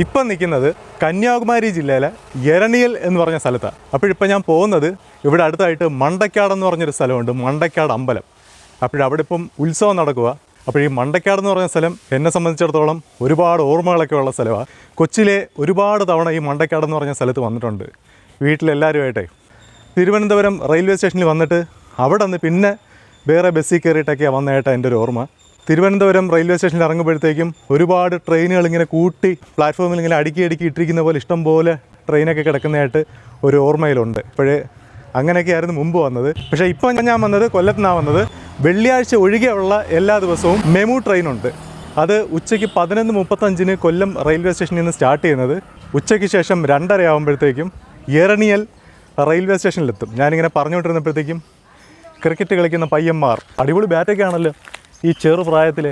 ഇപ്പം നിൽക്കുന്നത് കന്യാകുമാരി ജില്ലയിലെ എരണിയൽ എന്ന് പറഞ്ഞ സ്ഥലത്താണ് അപ്പോഴിപ്പോൾ ഞാൻ പോകുന്നത് ഇവിടെ അടുത്തായിട്ട് മണ്ടക്കാട് എന്ന് പറഞ്ഞൊരു സ്ഥലമുണ്ട് മണ്ടക്കാട് അമ്പലം. അപ്പോഴവിടെ ഇപ്പം ഉത്സവം നടക്കുക അപ്പോൾ ഈ മണ്ടക്കാട് എന്ന് പറഞ്ഞ സ്ഥലം എന്നെ സംബന്ധിച്ചിടത്തോളം ഒരുപാട് ഓർമ്മകളൊക്കെ ഉള്ള സ്ഥലമാണ് കൊച്ചിലെ ഒരുപാട് തവണ ഈ മണ്ടക്കാട് എന്ന് പറഞ്ഞ സ്ഥലത്ത് വന്നിട്ടുണ്ട്. വീട്ടിലെല്ലാവരുമായിട്ടേ തിരുവനന്തപുരം റെയിൽവേ സ്റ്റേഷനിൽ വന്നിട്ട് അവിടെ നിന്ന് പിന്നെ വേറെ ബസ്സിൽ കയറിയിട്ടൊക്കെയാണ് വന്നതായിട്ട് എന്റെ ഒരു ഓർമ്മ. തിരുവനന്തപുരം റെയിൽവേ സ്റ്റേഷനിൽ ഇറങ്ങുമ്പോഴത്തേക്കും ഒരുപാട് ട്രെയിനുകൾ ഇങ്ങനെ കൂട്ടി പ്ലാറ്റ്ഫോമിൽ ഇങ്ങനെ അടുക്കി അടുക്കി ഇട്ടിരിക്കുന്ന പോലെ ഇഷ്ടം പോലെ ട്രെയിനൊക്കെ കിടക്കുന്നതായിട്ട് ഒരു ഓർമ്മയിലുണ്ട്. ഇപ്പോഴേ അങ്ങനെയൊക്കെയായിരുന്നു മുമ്പ് വന്നത്. പക്ഷേ ഇപ്പം ഞാൻ വന്നത് കൊല്ലത്തുനിന്നാണ് വന്നത്. വെള്ളിയാഴ്ച ഒഴികെയുള്ള എല്ലാ ദിവസവും മെമു ട്രെയിനുണ്ട്. അത് ഉച്ചയ്ക്ക് പതിനൊന്ന് മുപ്പത്തഞ്ചിന് കൊല്ലം റെയിൽവേ സ്റ്റേഷനിൽ നിന്ന് സ്റ്റാർട്ട് ചെയ്യുന്നത്. ഉച്ചയ്ക്ക് ശേഷം രണ്ടര ആകുമ്പോഴത്തേക്കും എറണിയൽ റെയിൽവേ സ്റ്റേഷനിലെത്തും. ഞാനിങ്ങനെ പറഞ്ഞുകൊണ്ടിരുന്നപ്പോഴത്തേക്കും ക്രിക്കറ്റ് കളിക്കുന്ന പയ്യന്മാർ. അടിപൊളി ബാറ്റൊക്കെ ആണല്ലോ. ഈ ചെറു പ്രായത്തിൽ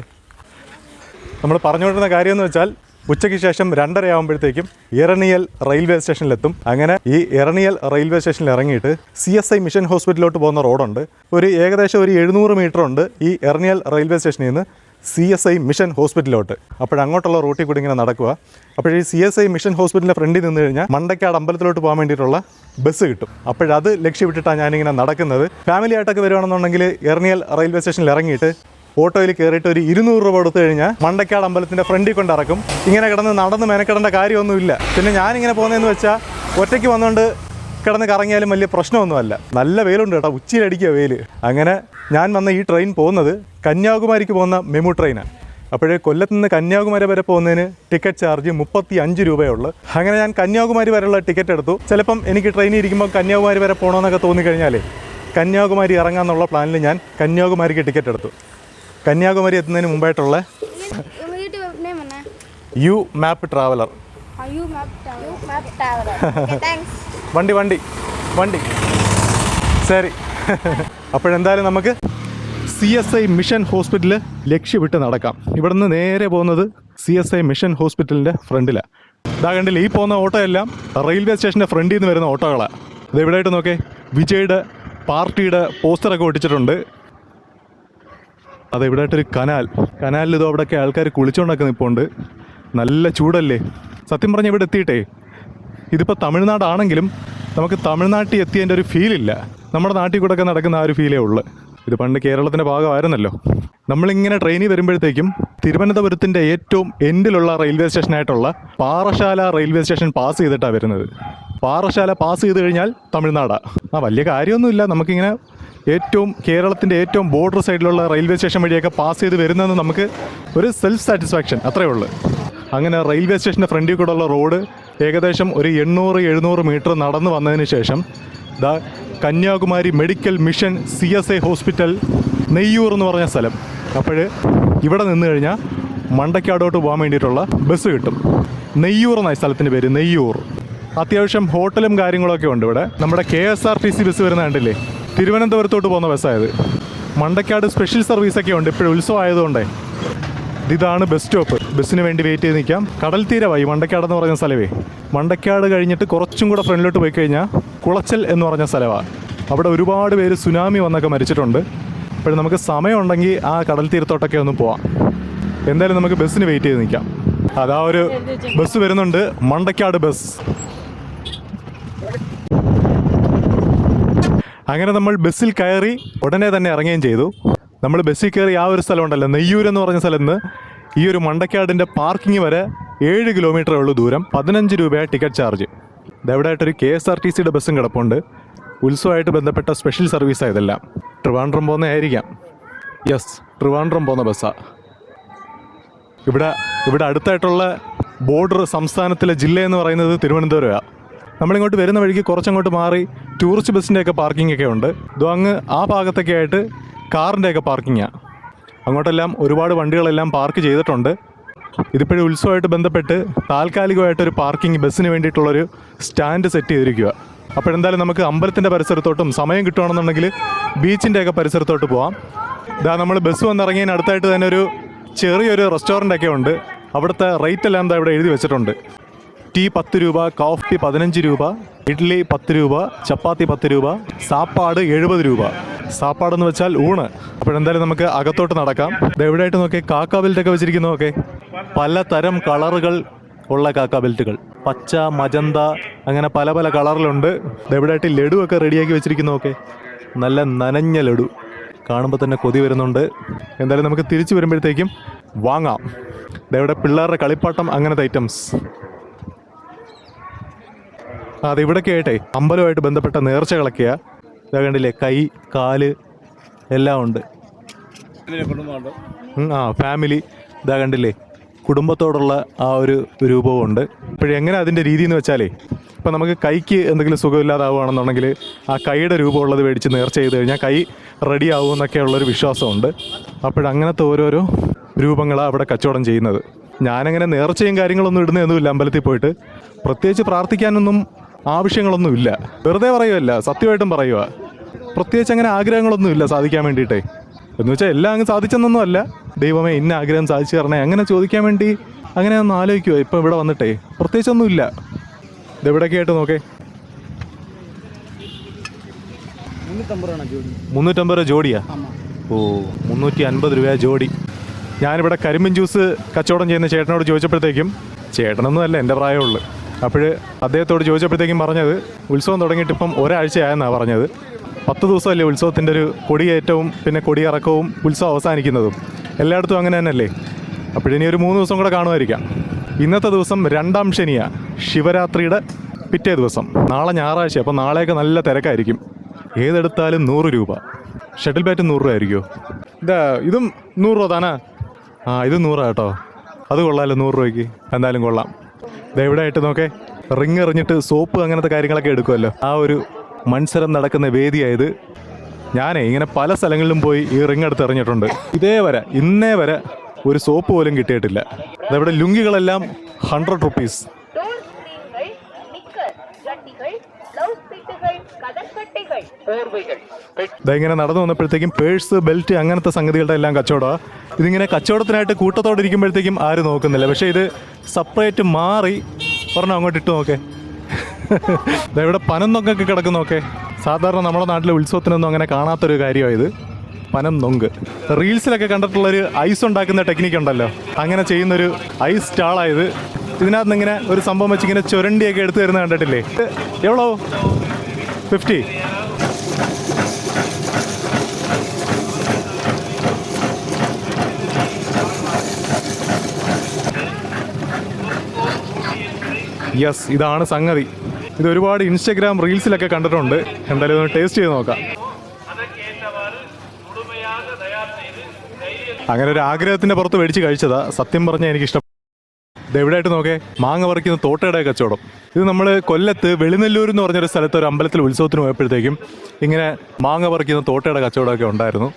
നമ്മൾ പറഞ്ഞുകൊണ്ടിരുന്ന കാര്യം എന്ന് വെച്ചാൽ ഉച്ചയ്ക്ക് ശേഷം രണ്ടര ആകുമ്പോഴത്തേക്കും ഇറണിയൽ റെയിൽവേ സ്റ്റേഷനിലെത്തും. അങ്ങനെ ഈ ഇറണിയൽ റെയിൽവേ സ്റ്റേഷനിൽ ഇറങ്ങിയിട്ട് സി എസ് ഐ മിഷൻ ഹോസ്പിറ്റലിലോട്ട് പോകുന്ന റോഡുണ്ട്. ഒരു ഏകദേശം ഒരു എഴുന്നൂറ് മീറ്റർ ഉണ്ട് ഈ ഇറണിയൽ റെയിൽവേ സ്റ്റേഷനിൽ നിന്ന് സി എസ് ഐ മിഷൻ ഹോസ്പിറ്റലിലോട്ട്. അപ്പോഴങ്ങോട്ടുള്ള റൂട്ടിൽ കൂടി ഇങ്ങനെ നടക്കുക. അപ്പോൾ ഈ സി എസ് ഐ മിഷൻ ഹോസ്പിറ്റലിന്റെ ഫ്രണ്ടിൽ നിന്ന് കഴിഞ്ഞാൽ മണ്ടക്കാട് അമ്പലത്തിലോട്ട് പോകാൻ വേണ്ടിയിട്ടുള്ള ബസ് കിട്ടും. അപ്പോഴത് ലക്ഷ്യമിട്ടിട്ടാണ് ഞാനിങ്ങനെ നടക്കുന്നത്. ഫാമിലി ആയിട്ടൊക്കെ വരുവാണെന്നുണ്ടെങ്കിൽ എറണിയൽ റെയിൽവേ സ്റ്റേഷനിൽ ഇറങ്ങിയിട്ട് ഓട്ടോയിൽ കയറിയിട്ട് ഒരു ഇരുന്നൂറ് രൂപ കൊടുത്തു കഴിഞ്ഞാൽ മണ്ടക്കാട് അമ്പലത്തിന്റെ ഫ്രണ്ടിൽ കൊണ്ടിറക്കും ഇങ്ങനെ കിടന്ന് നടന്ന് മെനക്കെടേണ്ട കാര്യമൊന്നുമില്ല. പിന്നെ ഞാനിങ്ങനെ പോകുന്നതെന്ന് വെച്ചാൽ ഒറ്റയ്ക്ക് വന്നുകൊണ്ട് കിടന്ന് കറങ്ങിയാലും വലിയ പ്രശ്നമൊന്നുമല്ല. നല്ല വെയിലുണ്ട് കേട്ടോ. ഉച്ചയിലടിക്കുക വെയിൽ അങ്ങനെ ഞാൻ വന്ന ഈ ട്രെയിൻ പോകുന്നത് കന്യാകുമാരിക്ക് പോകുന്ന മെമു ട്രെയിനാണ്. അപ്പോഴേ കൊല്ലത്ത് നിന്ന് കന്യാകുമാരി വരെ പോകുന്നതിന് ടിക്കറ്റ് ചാർജ് മുപ്പത്തി അഞ്ച് രൂപയുള്ളു അങ്ങനെ ഞാൻ കന്യാകുമാരി വരെയുള്ള ടിക്കറ്റ് എടുത്തു. ചിലപ്പം എനിക്ക് ട്രെയിനിൽ ഇരിക്കുമ്പോൾ കന്യാകുമാരി വരെ പോകണമെന്നൊക്കെ തോന്നിക്കഴിഞ്ഞാലേ കന്യാകുമാരി ഇറങ്ങാമെന്നുള്ള പ്ലാനിൽ ഞാൻ കന്യാകുമാരിക്ക് ടിക്കറ്റ് എടുത്തു. കന്യാകുമാരി എത്തുന്നതിന് മുമ്പായിട്ടുള്ള യു മാപ്പ് ട്രാവലർ. വണ്ടി വണ്ടി വണ്ടി. ശരി. അപ്പോഴെന്തായാലും നമുക്ക് C S I mission hospital ലക്ഷ്യമിട്ട് നടക്കാം. ഇവിടെ നിന്ന് നേരെ പോകുന്നത് സി എസ് ഐ മിഷൻ ഹോസ്പിറ്റലിന്റെ ഫ്രണ്ടിലാണ് ഇതാ കണ്ടില്ല ഈ പോകുന്ന ഓട്ടോ എല്ലാം റെയിൽവേ സ്റ്റേഷന്റെ ഫ്രണ്ടിൽ നിന്ന് വരുന്ന ഓട്ടോകളാണ് അത് എവിടെയായിട്ട് നോക്കേ? വിജയുടെ പാർട്ടിയുടെ പോസ്റ്ററൊക്കെ ഒട്ടിച്ചിട്ടുണ്ട്. അതെ ഒരു കനാൽ. കനാലിൽ ഇതോ അവിടെയൊക്കെ ആൾക്കാർ കുളിച്ചുകൊണ്ടൊക്കെ നിൽപ്പുണ്ട് നല്ല ചൂടല്ലേ? സത്യം പറഞ്ഞ ഇവിടെ എത്തിയിട്ടേ. ഇതിപ്പോൾ തമിഴ്നാടാണെങ്കിലും നമുക്ക് തമിഴ്നാട്ടിൽ എത്തിയതിന്റെ ഒരു ഫീലില്ല നമ്മുടെ നാട്ടിൽ കൂടെ ഒക്കെ നടക്കുന്ന ആ ഒരു ഫീലേ ഉള്ളു. ഇത് പണ്ട് കേരളത്തിന്റെ ഭാഗമായിരുന്നല്ലോ. നമ്മളിങ്ങനെ ട്രെയിനിൽ വരുമ്പോഴത്തേക്കും തിരുവനന്തപുരത്തിന്റെ ഏറ്റവും എൻഡിലുള്ള റെയിൽവേ സ്റ്റേഷനായിട്ടുള്ള പാറശാല റെയിൽവേ സ്റ്റേഷൻ പാസ് ചെയ്തിട്ടാണ് വരുന്നത്. പാറശാല പാസ് ചെയ്ത് കഴിഞ്ഞാൽ തമിഴ്നാടാണ് ആ വലിയ കാര്യമൊന്നുമില്ല. നമുക്കിങ്ങനെ ഏറ്റവും കേരളത്തിന്റെ ഏറ്റവും ബോർഡർ സൈഡിലുള്ള റെയിൽവേ സ്റ്റേഷൻ വഴിയൊക്കെ പാസ് ചെയ്ത് വരുന്നതെന്ന് നമുക്ക് ഒരു സെൽഫ് സാറ്റിസ്ഫാക്ഷൻ അത്രയേ ഉള്ളൂ. അങ്ങനെ റെയിൽവേ സ്റ്റേഷന്റെ ഫ്രണ്ടിൽ കൂടെയുള്ള റോഡ് ഏകദേശം ഒരു എണ്ണൂറ് എഴുന്നൂറ് മീറ്റർ നടന്നു വന്നതിന് ശേഷം the Kanyakumari medical mission C S I hospital Neyyoor എന്ന് പറഞ്ഞ സ്ഥലം. അപ്പോൾ ഇവിടെ നിന്ന് കഴിഞ്ഞാൽ മണ്ടക്കാടോട്ട് പോകാൻ വേണ്ടിയിട്ടുള്ള ബസ് കിട്ടും. നെയ്യൂർ എന്നായി സ്ഥലത്തിന്റെ പേര് നെയ്യൂർ. അത്യാവശ്യം ഹോട്ടലും കാര്യങ്ങളൊക്കെ ഉണ്ട് ഇവിടെ. നമ്മുടെ K S R T C bus വരുന്ന കണ്ടില്ലേ? തിരുവനന്തപുരത്തോട്ട് പോകുന്ന ബസ്സായത്. മണ്ടക്കാട് സ്പെഷ്യൽ സർവീസൊക്കെ ഉണ്ട്. ഇപ്പോഴും ഉത്സവം ആയതുകൊണ്ടേ ഇതാണ് ബസ് സ്റ്റോപ്പ് ബസ്സിന് വേണ്ടി വെയിറ്റ് ചെയ്ത് നിൽക്കാം കടൽ തീരമായി മണ്ടക്കാട് എന്ന് പറയുന്ന സ്ഥലമേ. മണ്ടക്കാട് കഴിഞ്ഞിട്ട് കുറച്ചും കൂടെ ഫ്രണ്ടിലോട്ട് പോയി കഴിഞ്ഞാൽ കുളച്ചൽ എന്ന് പറഞ്ഞ സ്ഥലമാണ് അവിടെ ഒരുപാട് പേര് സുനാമി വന്നൊക്കെ മരിച്ചിട്ടുണ്ട്. അപ്പോൾ നമുക്ക് സമയമുണ്ടെങ്കിൽ ആ കടൽ തീരത്തോട്ടൊക്കെ ഒന്ന് പോവാം. എന്തായാലും നമുക്ക് ബസ്സിന് വെയിറ്റ് ചെയ്ത് നിൽക്കാം അതാ ഒരു ബസ് വരുന്നുണ്ട്. മണ്ടക്കാട് ബസ് അങ്ങനെ നമ്മൾ ബസ്സിൽ കയറി ഉടനെ തന്നെ ഇറങ്ങുകയും ചെയ്തു. നമ്മൾ ബസ്സിൽ കയറി ആ ഒരു സ്ഥലമുണ്ടല്ലോ നെയ്യൂർ എന്ന് പറഞ്ഞ സ്ഥലത്ത്. നിന്ന് ഈ ഒരു മണ്ടക്കാടിന്റെ പാർക്കിംഗ് വരെ ഏഴ് കിലോമീറ്ററേ ഉള്ളൂ ദൂരം പതിനഞ്ച് രൂപയാണ് ടിക്കറ്റ് ചാർജ്. ഇതെവിടെയായിട്ടൊരു കെ എസ് ആർ ടി സിയുടെ ബസ്സും കിടപ്പുണ്ട്. ഉത്സവമായിട്ട് ബന്ധപ്പെട്ട സ്പെഷ്യൽ സർവീസാണ് ഇതെല്ലാം. ട്രിവാൻഡ്രം പോകുന്നതായിരിക്കാം യെസ് ട്രിവാൻഡ്രം പോകുന്ന ബസ്സാണ് ഇവിടെ ഇവിടെ അടുത്തായിട്ടുള്ള ബോർഡർ സംസ്ഥാനത്തിലെ ജില്ല എന്ന് പറയുന്നത് തിരുവനന്തപുരമാണ് നമ്മളിങ്ങോട്ട് വരുന്ന വഴിക്ക് കുറച്ചങ്ങോട്ട് മാറി ടൂറിസ്റ്റ് ബസ്സിന്റെയൊക്കെ പാർക്കിംഗ് ഒക്കെ ഉണ്ട്. ഇതോ അങ്ങ് ആ ഭാഗത്തൊക്കെ ആയിട്ട് കാറിന്റെയൊക്കെ പാർക്കിങ്ങാണ് അങ്ങോട്ടെല്ലാം ഒരുപാട് വണ്ടികളെല്ലാം പാർക്ക് ചെയ്തിട്ടുണ്ട്. ഇതിപ്പോഴും ഉത്സവമായിട്ട് ബന്ധപ്പെട്ട് താൽക്കാലികമായിട്ടൊരു പാർക്കിംഗ് ബസ്സിന് വേണ്ടിയിട്ടുള്ളൊരു സ്റ്റാൻഡ് സെറ്റ് ചെയ്തിരിക്കുക അപ്പോൾ എന്തായാലും നമുക്ക് അമ്പലത്തിന്റെ പരിസരത്തോട്ടും സമയം കിട്ടുകയാണെന്നുണ്ടെങ്കിൽ ബീച്ചിന്റെയൊക്കെ പരിസരത്തോട്ട് പോവാം. ഇതാ നമ്മൾ ബസ് വന്നിറങ്ങിയതിന് അടുത്തായിട്ട് തന്നെ ഒരു ചെറിയൊരു റെസ്റ്റോറന്റ് ഒക്കെ ഉണ്ട്. അവിടുത്തെ റേറ്റ് എല്ലാം എന്താ ഇവിടെ എഴുതി വെച്ചിട്ടുണ്ട്. ടീ പത്ത് രൂപ കോഫി പതിനഞ്ച് രൂപ ഇഡ്ഡലി പത്ത് രൂപ ചപ്പാത്തി പത്ത് രൂപ സാപ്പാട് എഴുപത് രൂപ. സാപ്പാടെന്ന് വെച്ചാൽ ഊണ്. അപ്പോഴെന്തായാലും നമുക്ക് അകത്തോട്ട് നടക്കാം. എവിടെയായിട്ട് നോക്കി വെച്ചിരിക്കുന്നു വെച്ചിരിക്കുന്നതൊക്കെ പലതരം കളറുകൾ ഉള്ള കാക്ക ബെൽറ്റുകൾ. പച്ച മജന്ത അങ്ങനെ പല പല കളറിലുണ്ട്. ഇതെവിടെയായിട്ട് ലഡു ഒക്കെ റെഡിയാക്കി വെച്ചിരിക്കുന്നു ഓക്കെ നല്ല നനഞ്ഞ ലഡു. കാണുമ്പോൾ തന്നെ കൊതി വരുന്നുണ്ട്. എന്തായാലും നമുക്ക് തിരിച്ചു വരുമ്പോഴത്തേക്കും വാങ്ങാം. ഇതെവിടെ പിള്ളേരുടെ കളിപ്പാട്ടം അങ്ങനത്തെ ഐറ്റംസ് അതെ ഇവിടൊക്കെ ആയിട്ടെ അമ്പലമായിട്ട് ബന്ധപ്പെട്ട നേർച്ചകളൊക്കെയാ ഇതാ കണ്ടില്ലേ കൈ കാൽ എല്ലാം ഉണ്ട്. ആ ഫാമിലി ഇതാ കണ്ടില്ലേ കുടുംബത്തോടുള്ള ആ ഒരു രൂപവും ഉണ്ട്. ഇപ്പോഴെങ്ങനെ അതിന്റെ രീതി എന്ന് വെച്ചാലേ ഇപ്പം നമുക്ക് കൈക്ക് എന്തെങ്കിലും സുഖമില്ലാതാവുകയാണെന്നുണ്ടെങ്കിൽ ആ കൈയുടെ രൂപമുള്ളത് മേടിച്ച് നേർച്ച ചെയ്ത് കഴിഞ്ഞാൽ കൈ റെഡി ആവും എന്നൊക്കെയുള്ളൊരു വിശ്വാസമുണ്ട്. അപ്പോഴങ്ങനത്തെ ഓരോരോ രൂപങ്ങളാണ് അവിടെ കച്ചവടം ചെയ്യുന്നത്. ഞാനങ്ങനെ നേർച്ചയും കാര്യങ്ങളൊന്നും ഇടുന്നതൊന്നുമില്ല അമ്പലത്തിൽ പോയിട്ട്. പ്രത്യേകിച്ച് പ്രാർത്ഥിക്കാനൊന്നും ആവശ്യങ്ങളൊന്നുമില്ല. വെറുതെ പറയുമല്ല സത്യമായിട്ടും പറയുക പ്രത്യേകിച്ച് അങ്ങനെ ആഗ്രഹങ്ങളൊന്നുമില്ല സാധിക്കാൻ വേണ്ടിയിട്ടേ. എന്ന് വെച്ചാൽ എല്ലാം അങ്ങ് സാധിച്ചെന്നൊന്നും അല്ല ദൈവമേ ഇന്ന ആഗ്രഹം സാധിച്ചു തരണേ. അങ്ങനെ ചോദിക്കാൻ വേണ്ടി അങ്ങനെ ഒന്ന് ആലോചിക്കുമോ ഇപ്പം ഇവിടെ വന്നിട്ടേ. പ്രത്യേകിച്ചൊന്നുമില്ല. ഇതെവിടെയൊക്കെ ആയിട്ട് നോക്കേ? മുന്നൂറ്റമ്പത് രൂപ ജോഡിയാ? ഓ മുന്നൂറ്റി അൻപത് രൂപ ജോഡി. ഞാനിവിടെ കരിമ്പിൻ ജ്യൂസ് കച്ചവടം ചെയ്യുന്ന ചേട്ടനോട് ചോദിച്ചപ്പോഴത്തേക്കും ചേട്ടനൊന്നും അല്ല എന്റെ പ്രായമുള്ളൂ അപ്പോൾ അദ്ദേഹത്തോട് ചോദിച്ചപ്പോഴത്തേക്കും പറഞ്ഞത് ഉത്സവം തുടങ്ങിയിട്ട് ഇപ്പം ഒരാഴ്ചയായെന്നാണ് പറഞ്ഞത്. പത്ത് ദിവസമല്ലേ ഉത്സവത്തിന്റെ ഒരു കൊടിയേറ്റവും പിന്നെ കൊടിയിറക്കവും ഉത്സവം അവസാനിക്കുന്നതും. എല്ലായിടത്തും അങ്ങനെ തന്നെയല്ലേ? അപ്പോഴിനി ഒരു മൂന്ന് ദിവസം കൂടെ കാണുമായിരിക്കാം. ഇന്നത്തെ ദിവസം രണ്ടാം ശനിയാണ് ശിവരാത്രിയുടെ പിറ്റേ ദിവസം. നാളെ ഞായറാഴ്ച അപ്പോൾ നാളെയൊക്കെ നല്ല തിരക്കായിരിക്കും. ഏതെടുത്താലും നൂറ് രൂപ. ഷട്ടിൽ ബാറ്റ് നൂറ് രൂപ ആയിരിക്കുമോ ഇതാ ഇതും നൂറ് രൂപ താനാ? ആ ഇത് നൂറാ കേട്ടോ. അത് കൊള്ളാമല്ലോ നൂറ് രൂപയ്ക്ക്. എന്തായാലും കൊള്ളാം. ദേ നോക്കെ നോക്കേ. റിങ് എറിഞ്ഞിട്ട് സോപ്പ് അങ്ങനത്തെ കാര്യങ്ങളൊക്കെ എടുക്കുമല്ലോ ആ ഒരു മത്സരം നടക്കുന്ന വേദിയായത് ഞാനേ. ഇങ്ങനെ പല സ്ഥലങ്ങളിലും പോയി ഈ റിങ് എടുത്ത് എറിഞ്ഞിട്ടുണ്ട്. ഇതേ വരെ ഇന്നേ വരെ ഒരു സോപ്പ് പോലും കിട്ടിയിട്ടില്ല. അതവിടെ ലുങ്കികളെല്ലാം ഹൺഡ്രഡ് റുപ്പീസ് ഇതെങ്ങനെ നടന്നു വന്നപ്പോഴത്തേക്കും പേഴ്സ് ബെൽറ്റ് അങ്ങനത്തെ സംഗതികളുടെ എല്ലാം കച്ചവടമാണ് ഇതിങ്ങനെ കച്ചവടത്തിനായിട്ട് കൂട്ടത്തോടെ ഇരിക്കുമ്പോഴത്തേക്കും ആരും നോക്കുന്നില്ല. പക്ഷേ ഇത് സെപ്പറേറ്റ് മാറി പറഞ്ഞു അങ്ങോട്ട് ഇട്ട് നോക്കേ. ഇവിടെ പനം നൊങ്കൊക്കെ കിടക്കുന്ന നോക്കെ. സാധാരണ നമ്മുടെ നാട്ടിലെ ഉത്സവത്തിനൊന്നും അങ്ങനെ കാണാത്തൊരു കാര്യമായത് പനം നൊങ്ക് റീൽസിലൊക്കെ കണ്ടിട്ടുള്ളൊരു ഐസ് ഉണ്ടാക്കുന്ന ടെക്നിക്ക് ഉണ്ടല്ലോ. അങ്ങനെ ചെയ്യുന്നൊരു ഐസ് സ്റ്റാളായത് ഇതിനകത്ത് ഇങ്ങനെ ഒരു സംഭവം വെച്ച് ഇങ്ങനെ ചുരണ്ടിയൊക്കെ എടുത്തു തരുന്ന കണ്ടിട്ടില്ലേ? എവളോ? ഫിഫ്റ്റി. യെസ് ഇതാണ് സംഗതി. ഇത് ഒരുപാട് ഇൻസ്റ്റഗ്രാം റീൽസിലൊക്കെ കണ്ടിട്ടുണ്ട്. എന്തായാലും ഇതൊന്ന് ടേസ്റ്റ് ചെയ്ത് നോക്കാം. അങ്ങനെ ഒരു ആഗ്രഹത്തിന്റെ പുറത്ത് മേടിച്ച് കഴിച്ചതാ. സത്യം പറഞ്ഞാൽ എനിക്ക് ഇഷ്ടം ഇതെവിടെയായിട്ട് നോക്കേ മാങ്ങ പറിക്കുന്ന തോട്ടയുടെ കച്ചവടം. ഇത് നമ്മൾ കൊല്ലത്ത് വെളിനെല്ലൂർ എന്ന് പറഞ്ഞൊരു സ്ഥലത്ത് ഒരു അമ്പലത്തിൽ ഉത്സവത്തിന് പോയപ്പോഴത്തേക്കും ഇങ്ങനെ മാങ്ങ പറിക്കുന്ന തോട്ടയുടെ കച്ചവടമൊക്കെ ഉണ്ടായിരുന്നു.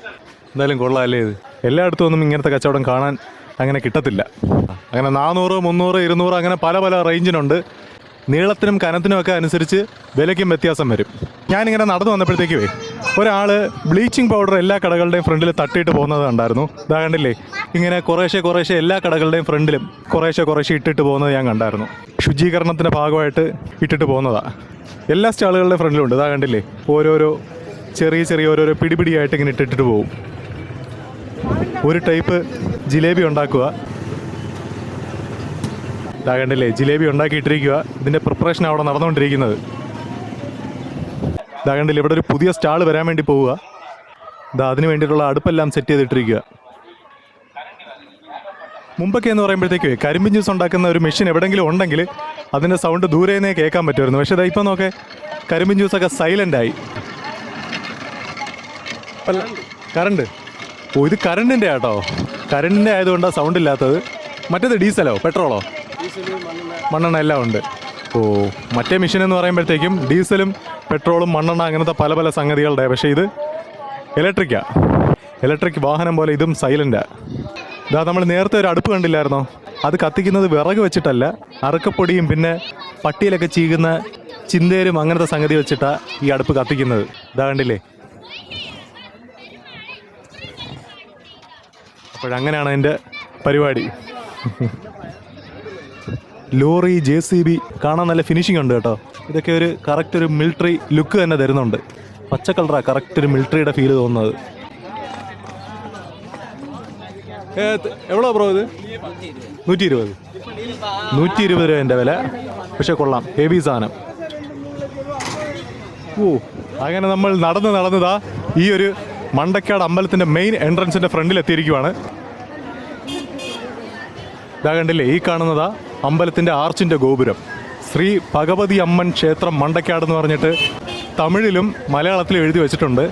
എന്തായാലും കൊള്ളാമല്ലേ ഇത്? എല്ലായിടത്തും ഒന്നും ഇങ്ങനത്തെ കച്ചവടം കാണാൻ അങ്ങനെ കിട്ടത്തില്ല. അങ്ങനെ നാനൂറ് മുന്നൂറ് ഇരുന്നൂറ് അങ്ങനെ പല പല റേഞ്ചിനുണ്ട് നീളത്തിനും കനത്തിനും ഒക്കെ അനുസരിച്ച് വിലയ്ക്കും വ്യത്യാസം വരും. ഞാനിങ്ങനെ നടന്നു വന്നപ്പോഴത്തേക്കുവേ ഒരാൾ ബ്ലീച്ചിങ് പൗഡർ എല്ലാ കടകളുടെയും ഫ്രണ്ടിൽ തട്ടിയിട്ട് പോകുന്നത് കണ്ടായിരുന്നു. ഇതാ കണ്ടില്ലേ ഇങ്ങനെ കുറേശ്ശെ കുറേശ്ശെ എല്ലാ കടകളുടെയും ഫ്രണ്ടിലും കുറേശ്ശെ കുറേശ്ശെ ഇട്ടിട്ട് പോകുന്നത് ഞാൻ കണ്ടായിരുന്നു. ശുചീകരണത്തിന്റെ ഭാഗമായിട്ട് ഇട്ടിട്ട് പോകുന്നതാ. എല്ലാ സ്റ്റാളുകളുടെ ഫ്രണ്ടിലുണ്ട്. ഇതാ കണ്ടില്ലേ ഓരോരോ ചെറിയ ചെറിയ ഓരോരോ പിടിപിടിയായിട്ട് ഇങ്ങനെ ഇട്ടിട്ട് പോകും. ഒരു ടൈപ്പ് ജിലേബി ഉണ്ടാക്കുക. ഇതാ കണ്ടില്ലേ ജിലേബി ഉണ്ടാക്കിയിട്ടിരിക്കുക ഇതിന്റെ പ്രിപ്പറേഷൻ അവിടെ നടന്നുകൊണ്ടിരിക്കുന്നത്. ഇതാ കണ്ടില്ലേ ഇവിടെ ഒരു പുതിയ സ്റ്റാൾ വരാൻ വേണ്ടി പോവുക. ഇതാ അതിന് വേണ്ടിയിട്ടുള്ള അടുപ്പെല്ലാം സെറ്റ് ചെയ്തിട്ടിരിക്കുക മുമ്പൊക്കെ എന്ന് പറയുമ്പോഴത്തേക്ക് കരിമ്പിൻ ജ്യൂസ് ഉണ്ടാക്കുന്ന ഒരു മെഷീൻ എവിടെയെങ്കിലും ഉണ്ടെങ്കിൽ അതിന്റെ സൗണ്ട് ദൂരെ നിന്നേ കേൾക്കാൻ പറ്റുമായിരുന്നു. പക്ഷേ ഇതാ ഇപ്പം നോക്കേ കരിമ്പിൻ ജ്യൂസൊക്കെ സൈലന്റ് ആയി. അല്ല കറണ്ട് ഓ ഇത് കറണ്ടിന്റെ ആട്ടോ. കറണ്ടിന്റെ ആയതുകൊണ്ടാണ് സൗണ്ട് ഇല്ലാത്തത്. മറ്റേത് ഡീസലോ പെട്രോളോ മണ്ണെണ്ണ എല്ലാം ഉണ്ട്. ഓ മറ്റേ മെഷീൻ എന്ന് പറയുമ്പോഴത്തേക്കും ഡീസലും പെട്രോളും മണ്ണെണ്ണ അങ്ങനത്തെ പല പല സംഗതികളുടെ. പക്ഷേ ഇത് ഇലക്ട്രിക്കാ ഇലക്ട്രിക് വാഹനം പോലെ ഇതും സൈലന്റാ ഇതാ നമ്മൾ നേരത്തെ ഒരു അടുപ്പ് കണ്ടില്ലായിരുന്നോ? അത് കത്തിക്കുന്നത് വിറക് വെച്ചിട്ടല്ല അറുക്കപ്പൊടിയും പിന്നെ പട്ടിയിലൊക്കെ ചീകുന്ന ചിന്തേരും അങ്ങനത്തെ സംഗതി വെച്ചിട്ടാണ് ഈ അടുപ്പ് കത്തിക്കുന്നത്. ഇതാ കണ്ടില്ലേ? അപ്പോഴങ്ങനെയാണ് അതിന്റെ പരിപാടി. ലോറി ജെ സി ബി കാണാൻ നല്ല ഫിനിഷിംഗ് ഉണ്ട് കേട്ടോ. ഇതൊക്കെ ഒരു കറക്റ്റ് ഒരു മിലിറ്ററി ലുക്ക് തന്നെ തരുന്നുണ്ട്. പച്ച കളറാണ് കറക്റ്റ് ഒരു മിലിറ്ററിയുടെ ഫീൽ തോന്നുന്നത്. എവ്വളോ ബ്രോ ഇത്? നൂറ്റി ഇരുപത് നൂറ്റി ഇരുപത് രൂപ എന്റെ വില. പക്ഷെ കൊള്ളാം ഹെവി സാധനം. ഓ അങ്ങനെ നമ്മൾ നടന്ന് നടന്നതാ ഈ ഒരു മണ്ടക്കാട് അമ്പലത്തിന്റെ മെയിൻ എൻട്രൻസിന്റെ ഫ്രണ്ടിൽ എത്തിയിരിക്കുവാണ് ഇതാ കണ്ടില്ലേ ഈ കാണുന്നതാ അമ്പലത്തിന്റെ ആർച്ചിന്റെ ഗോപുരം. ശ്രീ ഭഗവതി അമ്മൻ ക്ഷേത്രം മണ്ടക്കാട് എന്ന് പറഞ്ഞിട്ട് തമിഴിലും മലയാളത്തിലും എഴുതി വെച്ചിട്ടുണ്ട്.